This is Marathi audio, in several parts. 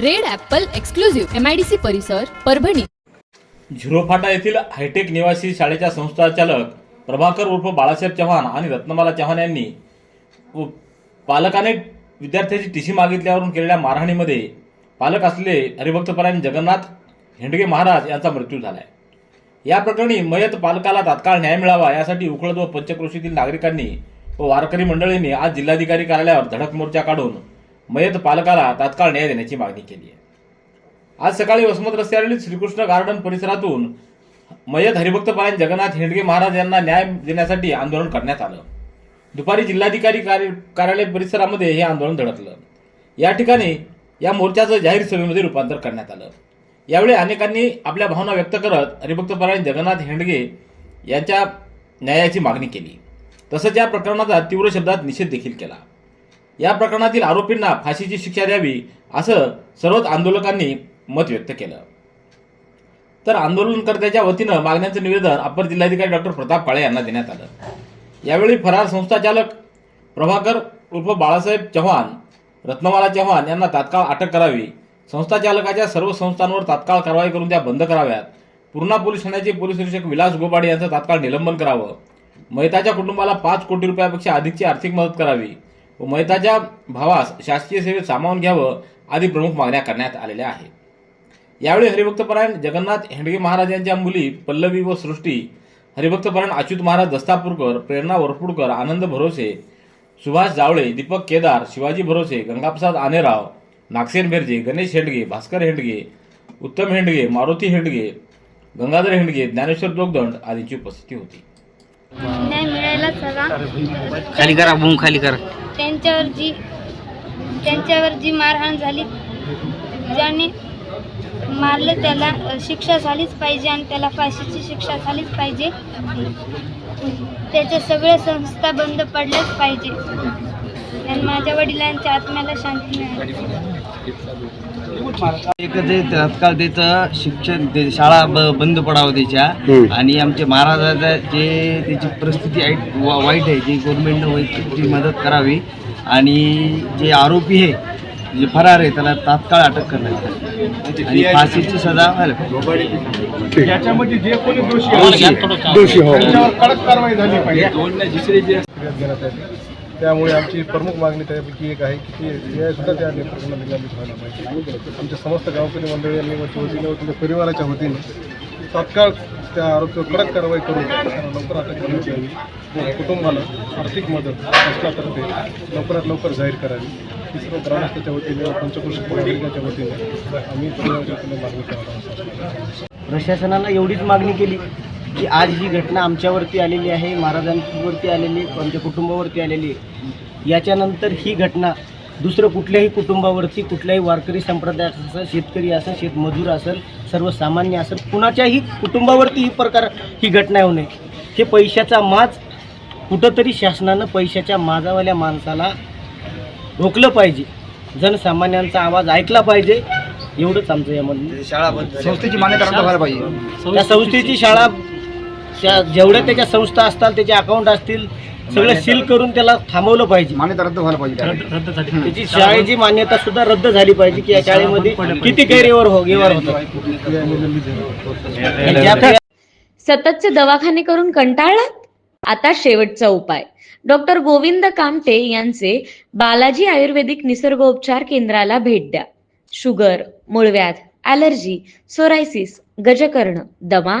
Red apple exclusive MIDC परिसर परभणी. झिरोफाटा येथील हायटेक निवासी शाळेच्या संस्थाचालक प्रभाकर उर्फ बाळासाहेब चव्हाण आणि रत्नमाला चव्हाण यांनी पालकाने विद्यार्थ्याची टीशी मागितल्यावरून केलेल्या मारहाणीमध्ये पालक असलेले हरिभक्तपरायण जगन्नाथ हेंडगे महाराज यांचा मृत्यू झाला आहे या प्रकरणी मयत पालकाला तात्काळ न्याय मिळावा यासाठी उकळद व पंचक्रोशीतील नागरिकांनी व वारकरी मंडळींनी आज जिल्हाधिकारी कार्यालयावर धडक मोर्चा काढून मयत पालकाला तात्काळ न्याय देण्याची मागणी केली आहे. आज सकाळी वसमत रस्त्यावरील श्रीकृष्ण गार्डन परिसरातून मयत हरिभक्तपरायण जगन्नाथ हेंडगे महाराज यांना न्याय देण्यासाठी आंदोलन करण्यात आलं. दुपारी जिल्हाधिकारी कार्य- कार्यालय परिसरामध्ये हे आंदोलन धडकलं या ठिकाणी या मोर्चाचं जाहीर सभेमध्ये रूपांतर करण्यात आलं. यावेळी अनेकांनी आपल्या भावना व्यक्त करत हरिभक्तपरायण जगन्नाथ हेंडगे यांच्या न्यायाची मागणी केली. तसंच या प्रकरणाचा तीव्र शब्दात निषेध देखील केला. या प्रकरणातील आरोपींना फाशीची शिक्षा द्यावी असं सर्वच आंदोलकांनी मत व्यक्त केलं. तर आंदोलनकर्त्याच्या वतीनं मागण्यांचं निवेदन अपर जिल्हाधिकारी डॉक्टर प्रताप काळे यांना देण्यात आलं. यावेळी फरार संस्थाचालक प्रभाकर उर्फ बाळासाहेब चव्हाण रत्नमाला चव्हाण यांना तात्काळ अटक करावी संस्थाचालकाच्या सर्व संस्थांवर तात्काळ कारवाई करून त्या बंद कराव्यात पूर्णा पोलीस ठाण्याचे पोलीस निरीक्षक विलास गोपाडे यांचं तात्काळ निलंबन करावं मयताच्या कुटुंबाला पाच कोटी रुपयापेक्षा अधिकची आर्थिक मदत करावी व मयताच्या भावास शासकीय सेवेत सामावून घ्यावं आदी प्रमुख मागण्या करण्यात आलेल्या आहेत. यावेळी हरिभक्तपरायण जगन्नाथ हेंडगे महाराज यांच्या मुली पल्लवी व सृष्टी हरिभक्तपरायण अच्युत महाराज दस्तापूरकर प्रेरणा वरपुडकर आनंद भरोसे सुभाष जावळे दीपक केदार शिवाजी भरोसे गंगाप्रसाद आनेराव नागसेन बेर्जे गणेश हेंडगे भास्कर हेंडगे उत्तम हेंडगे मारुती हेंडगे गंगाधर हेंडगे ज्ञानेश्वर दोगदंड आदींची उपस्थिती होती. न्याय मिळायलाच हवा. खाली करा बूम खाली करा. त्यांच्यावर जी त्यांच्यावर जी मारहाण झाली ज्याने मारलं त्याला शिक्षा झालीच पाहिजे आणि त्याला फाशीची शिक्षा झालीच पाहिजे. त्याच्या सगळ्या संस्था बंद पडल्याच पाहिजे. आणि माझ्या वडिलांच्या आत्म्याला शांती मिळाली. एकच आहे, तात्काळ त्याचं शिक्षण ते शाळा ब- बंद पडावं त्याच्या. आणि आमच्या महाराजाचा जे त्याची परिस्थिती आहे वा- वाईट आहे जी गव्हर्नमेंटनं वैयक्तिक ती मदत करावी. आणि जे आरोपी आहे जे फरार आहे त्याला तात्काळ अटक करण्यात यावी. आणि फाशीची सजा व्हायला याच्यामध्ये जे कोणी दोषी. त्यांच्यावर कडक कारवाई झाली पाहिजे. फिर्याद घेण्यात आली त्यामुळे आमची प्रमुख मागणी त्यापैकी एक आहे की ती सुद्धा त्या प्रकरणात निलंबित व्हायला पाहिजे. आमच्या समस्त गावकरी मंडळी आणि वरच्या वतीने व तुमच्या परिवाराच्या वतीने तात्काळ त्या आरोपीवर कडक कारवाई करून त्यांना लवकर अटक करण्यात यावी. कुटुंबाला आर्थिक मदत शासनातर्फे लवकरात लवकर जाहीर करावी. ही सर्व ग्रामस्थाच्या वतीने व पंचकृषी पदाधिकाऱ्याच्या वतीने आम्ही परिवाराच्या वतीने मागणी करत प्रशासनाला एवढीच मागणी केली. की आज जी घटना आमच्यावरती आलेली आहे महाराजांवरती आलेली आमच्या कुटुंबावरती आलेली आहे. याच्यानंतर ही घटना दुसरं कुठल्याही कुटुंबावरती कुठल्याही वारकरी संप्रदायाचं असेल शेतकरी असेल शेतमजूर असेल सर्वसामान्य असेल कुणाच्याही कुटुंबावरती ही प्रकार ही घटना होऊ नये. हे पैशाचा माज कुठंतरी शासनानं पैशाच्या माजावाल्या माणसाला रोखलं पाहिजे. जनसामान्यांचा आवाज ऐकला पाहिजे. एवढंच आमचं यामध्ये संस्थेची मान्यता पाहिजे. त्या संस्थेची शाळा जेवढ्या त्याच्या संस्था असतात त्याचे अकाउंट असतील सगळं सील करून त्याला थांबवलं पाहिजे. मान्यता रद्द व्हायला पाहिजे त्याची शाळेची मान्यता सुद्धा रद्द झाली पाहिजे की या शाळेमध्ये किती गैरव्यवहार हो व्यवहार होतात सततचे दवाखाने करून कंटाळलात? आता शेवटचा उपाय. डॉक्टर गोविंद कामटे यांचे बालाजी आयुर्वेदिक निसर्गोपचार केंद्राला भेट द्या. शुगर मूळव्याध ॲलर्जी सोरायसिस गजकर्ण दमा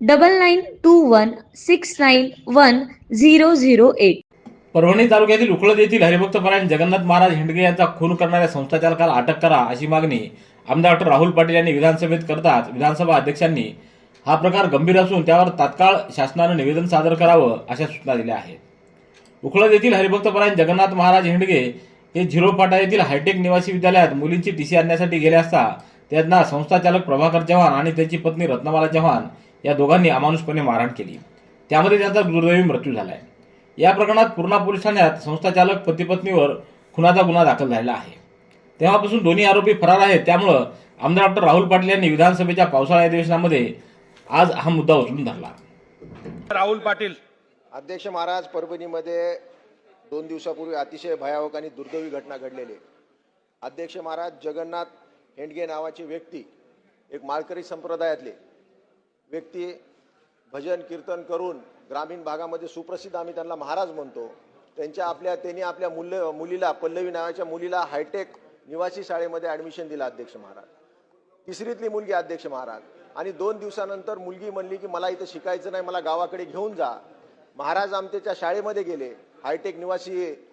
double nine two one six nine one zero zero eight Parbhani तालुक्यातील उकळद येथील हरिभक्त परायण जगन्नाथ महाराज हिंडगे यांचा खून करणाऱ्या संस्थाचालकाला अटक करा अशी मागणी आमदार डॉक्टर राहुल पाटील यांनी विधानसभेत करताच विधानसभा अध्यक्षांनी हा प्रकार गंभीर असून त्यावर तात्काळ शासनानं निवेदन सादर करावं अशा सूचना दिल्या आहेत. उकळद येथील हरिभक्त परायण जगन्नाथ महाराज हिंडगे हे झिरो फाटा येथील हायटेक निवासी विद्यालयात मुलींची टीसी आणण्यासाठी गेले असता त्यांना संस्थाचालक प्रभाकर चव्हाण आणि त्याची पत्नी रत्नमाला चव्हाण या दोघांनी अमानुषपणे मारहाण केली. त्यामध्ये त्यांचा दुर्दैवी मृत्यू झालाय. या प्रकरणात पूर्णा पोलीस ठाण्यात संस्थाचालक पती पत्नीवर खुनाचा गुन्हा दाखल झालेला आहे. तेव्हापासून दोन्ही आरोपी फरार आहेत. त्यामुळं आमदार डॉक्टर राहुल पाटील यांनी विधानसभेच्या पावसाळा अधिवेशनामध्ये आज हा मुद्दा उचलून धरला. राहुल पाटील. अध्यक्ष महाराज परभणीमध्ये दोन दिवसापूर्वी अतिशय भयावक आणि दुर्दैवी घटना घडलेली आहे. अध्यक्ष महाराज जगन्नाथ हेंडगे नावाची व्यक्ती एक माळकरी संप्रदायातले व्यक्ती भजन कीर्तन करून ग्रामीण भागामध्ये सुप्रसिद्ध आम्ही त्यांना महाराज म्हणतो. त्यांच्या आपल्या त्यांनी आपल्या मुलं मुलीला पल्लवी नावाच्या मुलीला हायटेक निवासी शाळेमध्ये ॲडमिशन दिलं अध्यक्ष महाराज. तिसरीतली मुलगी अध्यक्ष महाराज. आणि दोन दिवसानंतर मुलगी म्हणली की मला इथं शिकायचं नाही मला गावाकडे घेऊन जा. महाराज आमतेच्या शाळेमध्ये गेले हायटेक निवासी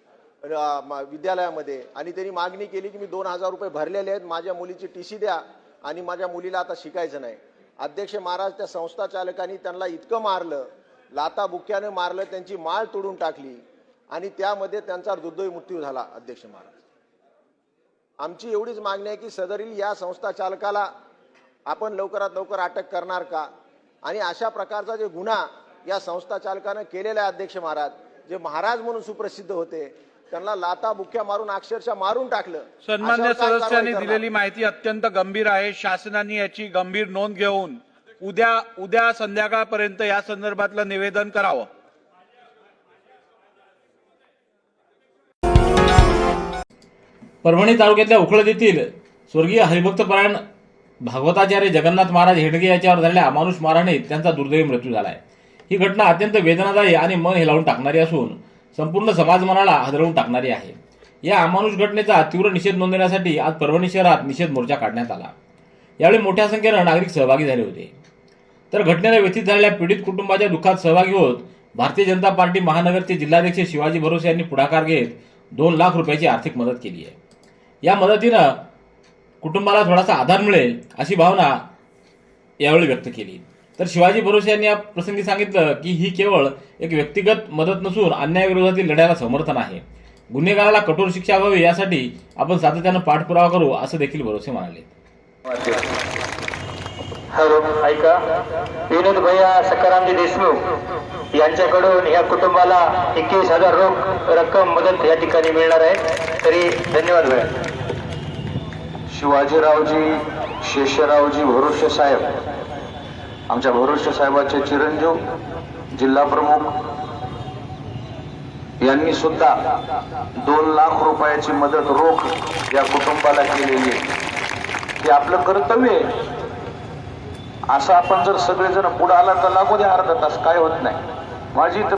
म- विद्यालयामध्ये. आणि त्यांनी मागणी केली की मी दोन हजार रुपये भरलेले आहेत माझ्या मुलीची टी सी द्या आणि माझ्या मुलीला आता शिकायचं नाही. अध्यक्ष महाराज त्या संस्था चालकांनी त्यांना इतकं मारलं लाता बुक्यानं मारलं त्यांची माळ तोडून टाकली आणि त्यामध्ये त्यांचा दुर्दैवी मृत्यू झाला अध्यक्ष महाराज. आमची एवढीच मागणी आहे की सदरील या संस्था चालकाला आपण लवकरात लवकर अटक करणार का? आणि अशा प्रकारचा जे गुन्हा या संस्था चालकानं केलेला आहे अध्यक्ष महाराज जे महाराज म्हणून सुप्रसिद्ध होते त्यांना लाता बुक्या मारून अक्षरशः मारून टाकलं. सन्मान्य सदस्यांनी? दिलेली माहिती अत्यंत गंभीर आहे. शासनाने याची गंभीर नोंद घेऊन उद्या उद्या संध्याकाळपर्यंत या संदर्भातलं निवेदन करावं. परभणी तालुक्यातल्या उखळद येथील स्वर्गीय हरिभक्तपरायण भागवताचार्य जगन्नाथ महाराज हेडगे याच्यावर झालेल्या अमानुष मारहाणीत त्यांचा दुर्दैवी मृत्यू झालाय. ही घटना अत्यंत वेदनादायी आणि मन हेलावून टाकणारी असून संपूर्ण समाज मनाला हादरवून टाकणारी आहे. या अमानुष घटनेचा तीव्र निषेध नोंदवण्यासाठी आज परभणी शहरात निषेध मोर्चा काढण्यात आला. यावेळी मोठ्या संख्येनं नागरिक सहभागी झाले होते. तर घटनेला व्यथित झालेल्या पीडित कुटुंबाच्या दुःखात सहभागी होत भारतीय जनता पार्टी महानगरचे जिल्हाध्यक्ष शिवाजी भरोसे यांनी पुढाकार घेत दोन लाख रुपयाची आर्थिक मदत केली आहे. या मदतीनं कुटुंबाला थोडासा आधार मिळेल अशी भावना यावेळी व्यक्त केली. तर शिवाजी भरोसे यांनी या प्रसंगी सांगितलं की ही केवळ एक व्यक्तिगत मदत नसून अन्यायाविरोधातील लढ्याला समर्थन आहे. गुन्हेगाराला कठोर शिक्षा व्हावी यासाठी आपण सातत्यानं पाठपुरावा करू असं देखील भरोसे म्हणाले. हॅलो ऐका. विनोद भैया सकारामजी देशमुख यांच्याकडून या कुटुंबाला एकवीस हजार रोख रक्कम मदत या ठिकाणी मिळणार आहे. तरी धन्यवाद भैया. शिवाजीरावजी शेषरावजी भरोसे साहेब आमच्या भरोसे साहेबाचे चिरंजीव जिल्हा प्रमुख यांनी सुद्धा दोन लाख रुपयाची मदत रोख या कुटुंबाला केलेली आहे. हे आपलं कर्तव्य आहे. असं आपण जर सगळेजण पुढे आला तर लागू द्या अर्धा तास काय होत नाही. माझी तर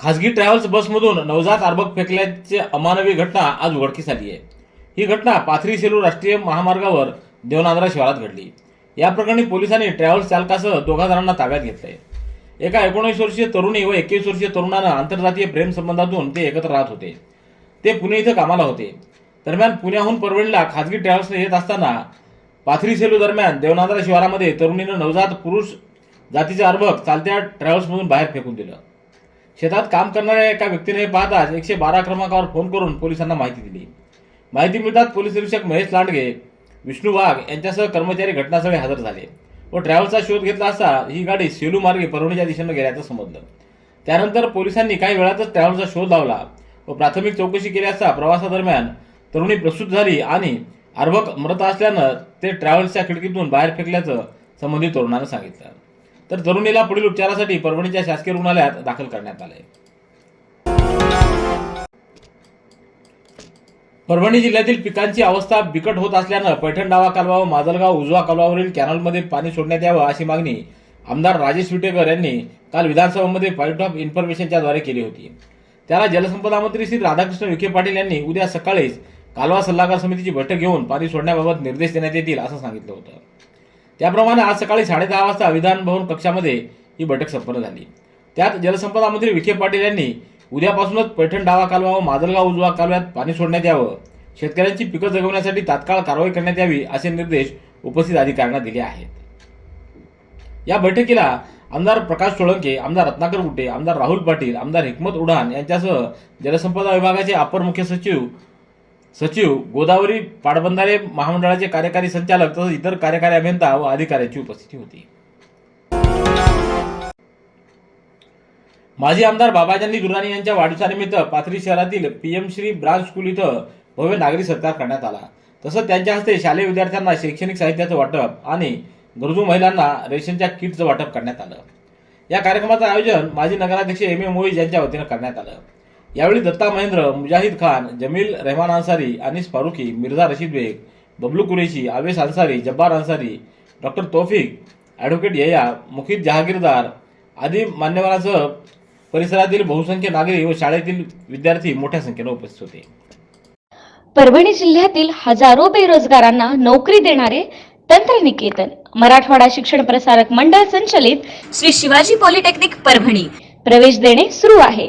खासगी ट्रॅव्हल्स बसमधून नवजात अर्भक फेकल्याची अमानवी घटना आज उघडकीस आली आहे. ही घटना पाथरी सेलू राष्ट्रीय महामार्गावर देवनांद्रा शहरात घडली. या प्रकरणी पोलिसांनी ट्रॅव्हल्स चालकासह दोघा जणांना ताब्यात घेतलंय. एका एकोणीस वर्षीय तरुणी व एकवीस वर्षीय तरुणानं आंतरजातीय प्रेम संबंधातून ते एकत्र राहत होते. ते पुणे इथं कामाला होते. दरम्यान पुण्याहून परवडीला खासगी ट्रॅव्हल्सने येत असताना पाथरी सेलू दरम्यान देवनांद्रा शिवारामध्ये तरुणीनं नवजात पुरुष जातीचे अर्भक चालत्या ट्रॅव्हल्समधून बाहेर फेकून दिलं. शेतात काम करणाऱ्या एका व्यक्तीने पाहताच एकशे बारा क्रमांकावर फोन करून पोलिसांना माहिती दिली. माहिती मिळताच पोलीस निरीक्षक महेश लांडगे विष्णू वाघ यांच्यासह कर्मचारी घटनास्थळी हजर झाले व ट्रॅव्हल्सचा शोध घेतला असता ही गाडी सेलू मार्गे परभणीच्या दिशेनं गेल्याचं समजलं. त्यानंतर पोलिसांनी काही वेळातच ट्रॅव्हल्सचा शोध लावला व प्राथमिक चौकशी केली असता प्रवासादरम्यान तरुणी प्रसूत झाली आणि अर्भक मृत असल्यानं ते ट्रॅव्हल्सच्या खिडकीतून बाहेर फेकल्याचं संबंधित तरुणानं सांगितलं. तर तरुणीला पुढील उपचारासाठी परभणीच्या शासकीय रुग्णालयात दाखल करण्यात आले परभणी जिल्ह्यातील पिकांची अवस्था बिकट होत असल्यानं पैठण डावा कालवा व माजलगाव उजवा कालवावरील कॅनलमध्ये पाणी सोडण्यात यावं अशी मागणी आमदार राजेश विटेकर यांनी काल विधानसभेमध्ये पॉईंट ऑफ इन्फॉर्मेशनच्या द्वारे केली होती. त्याला जलसंपदा मंत्री श्री राधाकृष्ण विखे पाटील यांनी उद्या सकाळीच कालवा सल्लागार समितीची बैठक घेऊन पाणी सोडण्याबाबत निर्देश देण्यात येतील असं सांगितलं होतं. त्याप्रमाणे आज सकाळी साडेदहा वाजता विधान भवन कक्षामध्ये ही बैठक संपन्न झाली. त्यात जलसंपदा मंत्री विखे पाटील यांनी उद्यापासूनच पैठण डावा कालवा व माजलगाव उजवा कालव्यात पाणी सोडण्यात यावं शेतकऱ्यांची पिकं जगवण्यासाठी तात्काळ कारवाई करण्यात यावी असे निर्देश उपस्थित अधिकाऱ्यांना दिले आहेत. या बैठकीला आमदार प्रकाश सोळंके आमदार रत्नाकर गुट्टे आमदार राहुल पाटील आमदार हिकमत उडान यांच्यासह जलसंपदा विभागाचे अपर मुख्य सचिव सचिव गोदावरी पाटबंधारे महामंडळाचे कार्यकारी संचालक तसंच इतर कार्यकारी अभियंता व अधिकाऱ्यांची उपस्थिती होती. माजी आमदार बाबाजानी दुराणी यांच्या वाढदिवसानिमित्त पाथरी शहरातील पीएम श्री ब्रांच स्कूल इथं भव्य नागरी सत्कार करण्यात आला. तसंच त्यांच्या हस्ते शालेय विद्यार्थ्यांना शैक्षणिक साहित्याचं वाटप आणि गरजू महिलांना रेशनच्या किटचं वाटप करण्यात आलं. या कार्यक्रमाचं आयोजन माजी नगराध्यक्ष एम ए मोईज यांच्या वतीनं करण्यात आलं. यावेळी दत्ता महेंद्र मुजाहिद खान जमील रहमान अन्सारी अनिस फारुकी मिर्झा रशीद बेग बबलू कुरेशी आवेश अन्सारी जब्बार अन्सारी डॉक्टर तौफिक ॲडव्होकेट यया मुखीद जहागीरदार आदी मान्यवरांसह परिसरातील बहुसंख्य नागरिक व शाळेतील विद्यार्थी मोठ्या संख्येने उपस्थित होते. परभणी जिल्ह्यातील हजारो बेरोजगारांना नोकरी देणारे तंत्रनिकेतन मराठवाडा शिक्षण प्रसारक मंडळ संचलित श्री शिवाजी पॉलिटेक्निक परभणी. प्रवेश देणे सुरू आहे.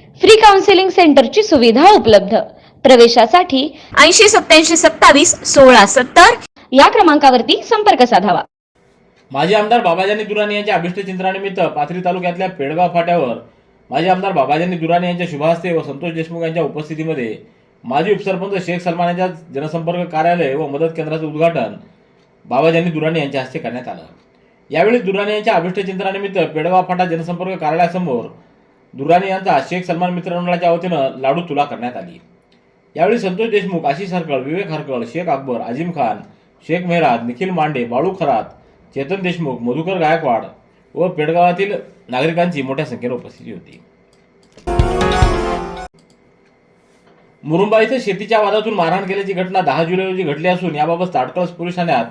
फ्री काउन्सिलिंग सेंटरची सुविधा उपलब्ध. प्रवेशासाठी ऐंशी सत्याऐंशी सत्तावीस सोळा सत्तर या क्रमांकावरती संपर्क साधावा. माजी आमदार बाबाजानी दुराणी यांच्या अभिष्ट चिंतनानिमित्त पाथरी तालुक्यातल्या पेडगाव फाट्यावर माजी आमदार बाबाजानी दुराणी यांच्या शुभहस्ते व संतोष देशमुख यांच्या उपस्थितीमध्ये माजी उपसरपंच शेख सलमान यांच्या जनसंपर्क कार्यालय व मदत केंद्राचं उद्घाटन बाबाजानी दुराणी यांच्या हस्ते करण्यात आलं. यावेळी दुराणी यांच्या अभिष्ट चिंतनानिमित्त पेडगाव फाटा जनसंपर्क कार्यालयासमोर दुराणी यांचा शेख सलमान मित्र मंडळाच्या वतीनं लाडू तुला करण्यात आली. यावेळी संतोष देशमुख आशिष हरकळ विवेक हरकळ शेख अकबर अजिम खान शेख मेहराद निखिल मांडे बाळू खरात चेतन देशमुख मधुकर गायकवाड व पेडगावातील नागरिकांची मोठ्या संख्येने उपस्थिती होती. मुरुंबा इथं शेतीच्या वादातून मारहाण केल्याची घटना दहा जुलै रोजी घडली असून याबाबत ताटकळस पोलीस ठाण्यात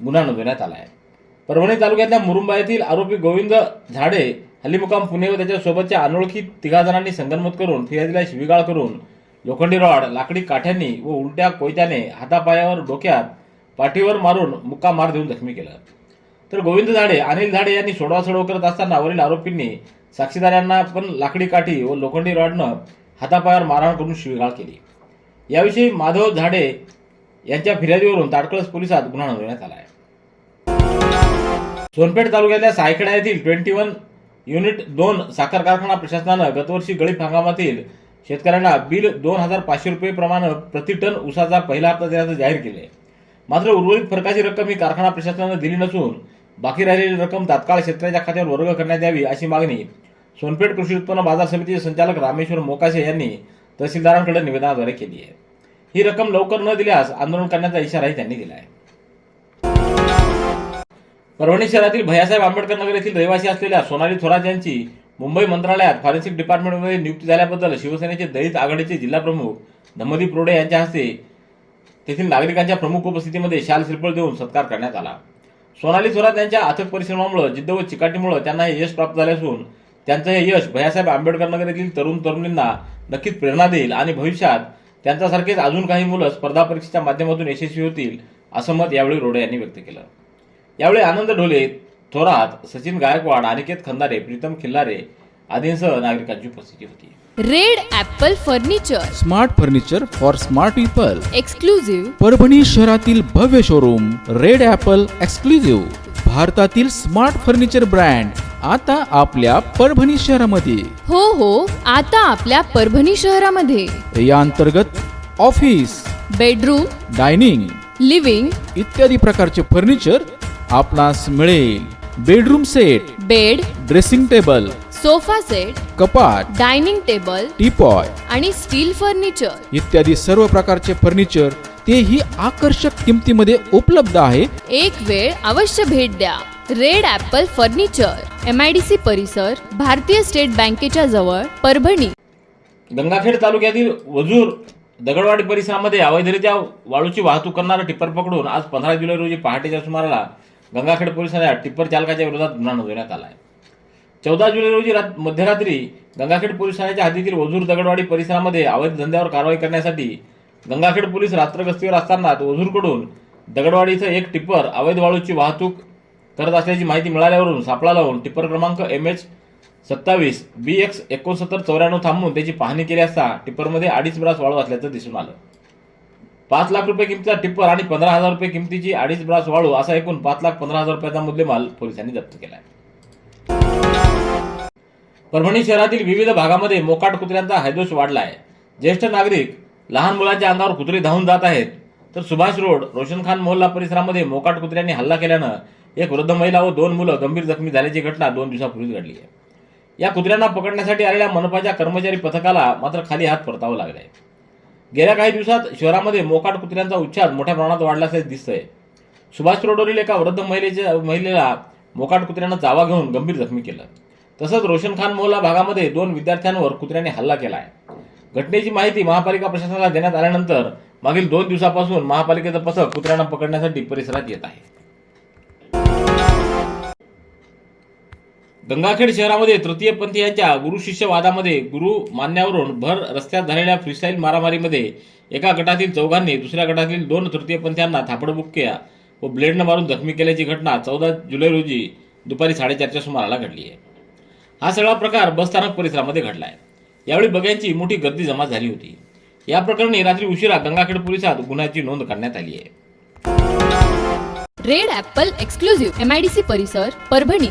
गुन्हा नोंदवण्यात आला आहे परभणी तालुक्यातल्या मुरुंबा येथील आरोपी गोविंद झाडे हल्लीमुकाम पुणे व त्याच्यासोबतच्या अनोळखी तिघा जणांनी संगनमत करून फिर्यादीला शिवीगाळ करून लोखंडी रॉड लाकडी काठ्यांनी व उलट्या कोयत्याने हातापायावर डोक्यात पाठीवर मारून मुक्का मार देऊन जखमी केला. तर गोविंद झाडे अनिल झाडे यांनी सोडवा सोडव करत असताना वरील आरोपींनी साक्षीदारांना पण लाकडी काठी व लोखंडी रॉडनं हातापायावर मारहाण करून शिवीगाळ केली. याविषयी माधव झाडे यांच्या फिर्यादीवरून ताडकळस पोलिसात गुन्हा नोंदवण्यात आला आहे सोनपेठ तालुक्यातल्या सायखेडा येथील ट्वेंटी वन युनिट दोन साखर कारखाना प्रशासनानं गतवर्षी गळीत हंगामातील शेतकऱ्यांना बिल दोन हजार पाचशे रुपये प्रमाणे प्रति टन ऊसाचा पहिला हप्ता देण्याचं जाहीर केले. मात्र उर्वरित फरकाची रक्कम ही कारखाना प्रशासनानं दिली नसून बाकी राहिलेली रक्कम तात्काळ शेतकऱ्याच्या खात्यावर वर्ग करण्यात यावी अशी मागणी सोनपेठ कृषी उत्पन्न बाजार समितीचे संचालक रामेश्वर मोकाशे यांनी तहसीलदारांकडे निवेदनाद्वारे केली आहे. ही रक्कम लवकर न दिल्यास आंदोलन करण्याचा इशाराही त्यांनी दिला आहे. परभणी शहरातील भैयासाहेब आंबेडकर नगर येथील रहिवासी असलेल्या सोनाली थोरात यांची मुंबई मंत्रालयात फॉरेन्सिक डिपार्टमेंटमध्ये नियुक्ती झाल्याबद्दल शिवसेनेचे दलित आघाडीचे जिल्हा प्रमुख धम्मदीप रोडे यांच्या हस्ते तेथील नागरिकांच्या प्रमुख उपस्थितीमध्ये शाल श्रीफळ देऊन सत्कार करण्यात आला. सोनाली थोरात यांच्या अथक परिश्रमामुळे जिद्द व चिकाटीमुळे त्यांना हे यश प्राप्त झाले असून त्यांचं हे यश भैयासाहेब आंबेडकर नगर येथील तरुण तरुणींना नक्कीच प्रेरणा देईल आणि भविष्यात त्यांच्यासारखेच अजून काही मुलं स्पर्धा परीक्षेच्या माध्यमातून यशस्वी होतील असं मत यावेळी रोडे यांनी व्यक्त केलं. यावेळी आनंद ढोले थोरात सचिन गायकवाड अनिकेत खंदारे प्रीतम खिल्लारे आदींसह नागरिकांची उपस्थिती होती. Red Apple furniture. Smart furniture for smart people. Exclusive Parbhani शहरातील भव्य शोरूम रेड ॲपल एक्सक्लुझिव्ह भारतातील स्मार्ट फर्निचर ब्रँड आता आपल्या परभणी शहरामध्ये. हो हो आता आपल्या परभणी शहरामध्ये. या अंतर्गत ऑफिस बेडरूम डायनिंग लिव्हिंग इत्यादी प्रकारचे फर्निचर आपणास मिळेल bedroom set bed dressing table sofa set कपाट डायनिंग टेबल टीपॉय आणि स्टील फर्निचर इत्यादी सर्व प्रकारचे फर्निचर तेही आकर्षक किमतीमध्ये उपलब्ध आहे. एक वेळ अवश्य भेट द्या. Red apple furniture M I D C परिसर भारतीय स्टेट बँकेच्या जवळ परभणी. गंगाखेड तालुक्यातील वजूर दगडवाडी परिसरामध्ये अवैधरित्या वाळूची वाहतूक करणारा टिप्पर पकडून आज पंधरा जुलै रोजी पहाटेच्या सुमाराला गंगाखेड पोलिसांना टिप्पर चालकाच्या विरोधात गुन्हा नोंदवण्यात आला आहे चौदा जुलै रोजी रात मध्यरात्री गंगाखेड पोलीस ठाण्याच्या हद्दीतील वजूर दगडवाडी परिसरामध्ये अवैध धंद्यावर कारवाई करण्यासाठी गंगाखेड पोलीस रात्र गस्तीवर असताना वजूरकडून दगडवाडी इथं एक टिप्पर अवैध वाळूची वाहतूक करत असल्याची माहिती मिळाल्यावरून सापळा लावून टिप्पर क्रमांक एम एच सत्तावीस बी एक्स एकोणसत्तर चौऱ्याण्णव थांबून त्याची पाहणी केली असता टिप्परमध्ये अडीच ब्रास वाळू असल्याचं दिसून आलं. पाच लाख रुपये किमतीचा टिप्पर आणि पंधरा हजार रुपये किमतीची अडीच ब्रास वाळू असा एकूण पाच लाख पंधरा हजार रुपयाचा मुद्देमाल पोलिसांनी जप्त केला आहे परभणी शहरातील विविध भागामध्ये मोकाट कुत्र्यांचा हैदोष वाढला आहे ज्येष्ठ नागरिक लहान मुलांच्या अंगावर कुत्रे धावून जात आहेत. तर सुभाष रोड रोशन खान मोहल्ला परिसरामध्ये मोकाट कुत्र्यांनी हल्ला केल्यानं एक वृद्ध महिला व दोन मुलं गंभीर जखमी झाल्याची घटना दोन दिवसापूर्वीच घडली आहे. या कुत्र्यांना पकडण्यासाठी आलेल्या मनपाच्या कर्मचारी पथकाला मात्र खाली हात परतावा लागला आहे गेल्या काही दिवसात शहरामध्ये मोकाट कुत्र्यांचा उच्चार मोठ्या प्रमाणात वाढला असल्याचे दिसतंय. सुभाष रोडवरील एका वृद्ध महिलेच्या महिलेला मोकाट कुत्र्यानं चावा घेऊन गंभीर जखमी केलं. तसंच रोशन खान मोहला भागामध्ये दोन विद्यार्थ्यांवर कुत्र्याने हल्ला केला आहे घटनेची माहिती महापालिका प्रशासनाला देण्यात आल्यानंतर मागील दोन दिवसापासून महापालिकेचं पथक कुत्र्यांना पकडण्यासाठी परिसरात येत आहे. गंगाखेड शहरामध्ये तृतीयपंथीयांच्या गुरु शिष्य वादामध्ये गुरु मान्यावरून भर रस्त्यात झालेल्या फ्रीस्टाईल मारामारीमध्ये एका गटातील चौघांनी दुसऱ्या गटातील दोन तृतीयपंथीयांना थापडबुक्क्या व ब्लेडनं मारून जखमी केल्याची घटना चौदा जुलै रोजी दुपारी साडेचारच्या सुमाराला घडली आहे. हा सगळा प्रकार बसस्थानक परिसरामध्ये घडला आहे. यावेळी बघ्यांची मोठी गर्दी जमा झाली होती. या प्रकरणी रात्री उशिरा गंगाखेड पोलिसात गुन्ह्याची नोंद करण्यात आली आहे. Red apple exclusive M I D C परिसर परभणी.